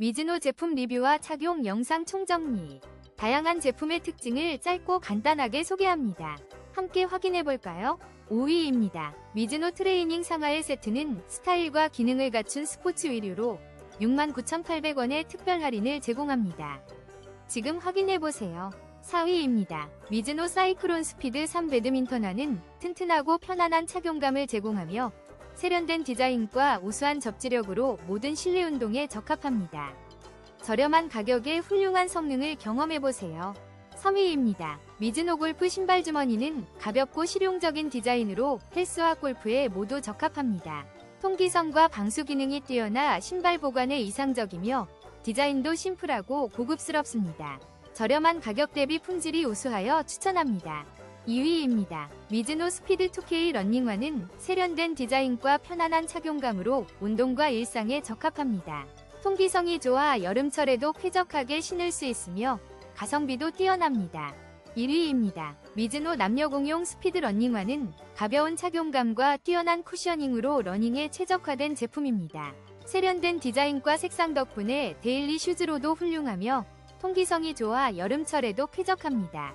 미즈노 제품 리뷰와 착용 영상 총정리. 다양한 제품의 특징을 짧고 간단하게 소개합니다. 함께 확인해 볼까요? 5위입니다. 미즈노 트레이닝 상하의 세트는 스타일과 기능을 갖춘 스포츠 의류로 69,800원의 특별 할인을 제공합니다. 지금 확인해 보세요. 4위입니다. 미즈노 사이클론 스피드 3 배드민턴화는 튼튼하고 편안한 착용감을 제공하며 세련된 디자인과 우수한 접지력으로 모든 실내 운동에 적합합니다. 저렴한 가격에 훌륭한 성능을 경험해보세요. 3위입니다. 미즈노 골프 신발 주머니는 가볍고 실용적인 디자인으로 헬스와 골프에 모두 적합합니다. 통기성과 방수 기능이 뛰어나 신발 보관에 이상적이며 디자인도 심플하고 고급스럽습니다. 저렴한 가격 대비 품질이 우수하여 추천합니다. 2위입니다. 미즈노 스피드 2K 런닝화는 세련된 디자인과 편안한 착용감으로 운동과 일상에 적합합니다. 통기성이 좋아 여름철에도 쾌적하게 신을 수 있으며 가성비도 뛰어납니다. 1위입니다. 미즈노 남녀공용 스피드 러닝화는 가벼운 착용감과 뛰어난 쿠셔닝으로 러닝에 최적화된 제품입니다. 세련된 디자인과 색상 덕분에 데일리 슈즈로도 훌륭하며 통기성이 좋아 여름철에도 쾌적합니다.